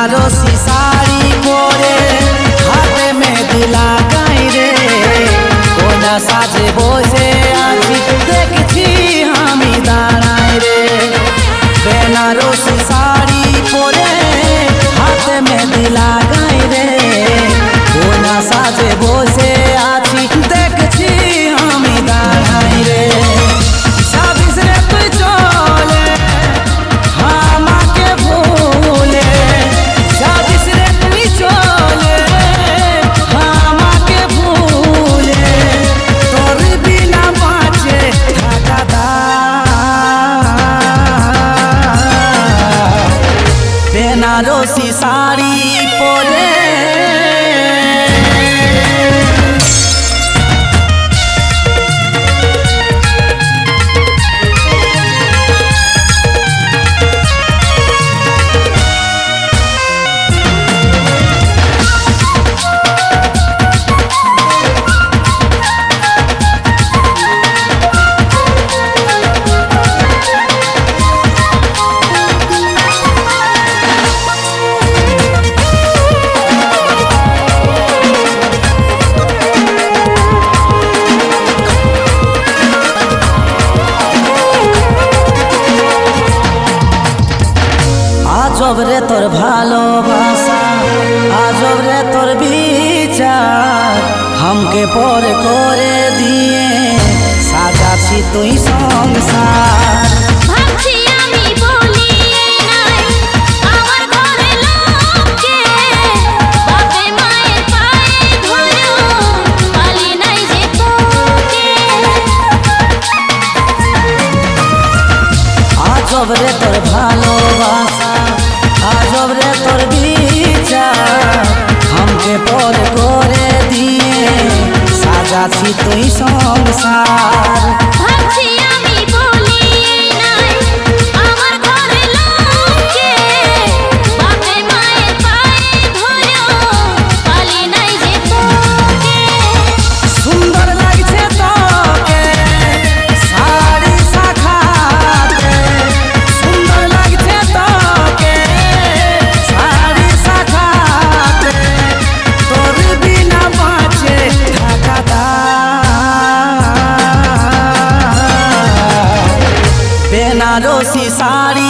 बनारसी साड़ी मोरे हाथ में दिला गई रे। कोना साजे बोझे, आज देखी हमी दाड़ाई रे। बनारसी তোর ভালোবাসা আজব রে তোর বিচার। হামকে পর করে দিয়ে সাজাছি তুই সংসার। তোর ভালোবাসা আছি তুই সংসার। सिसारी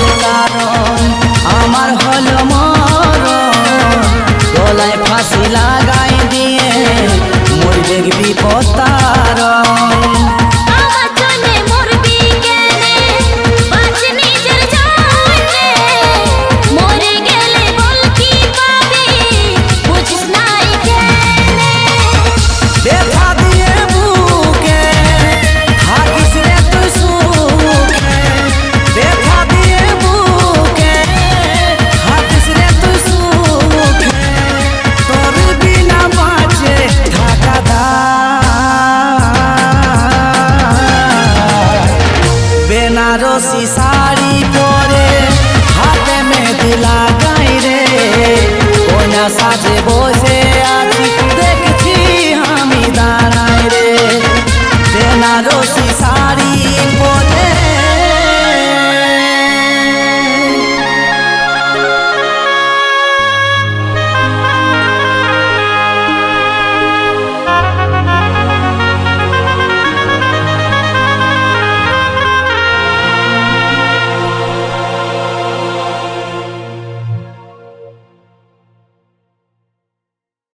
আশা দেবো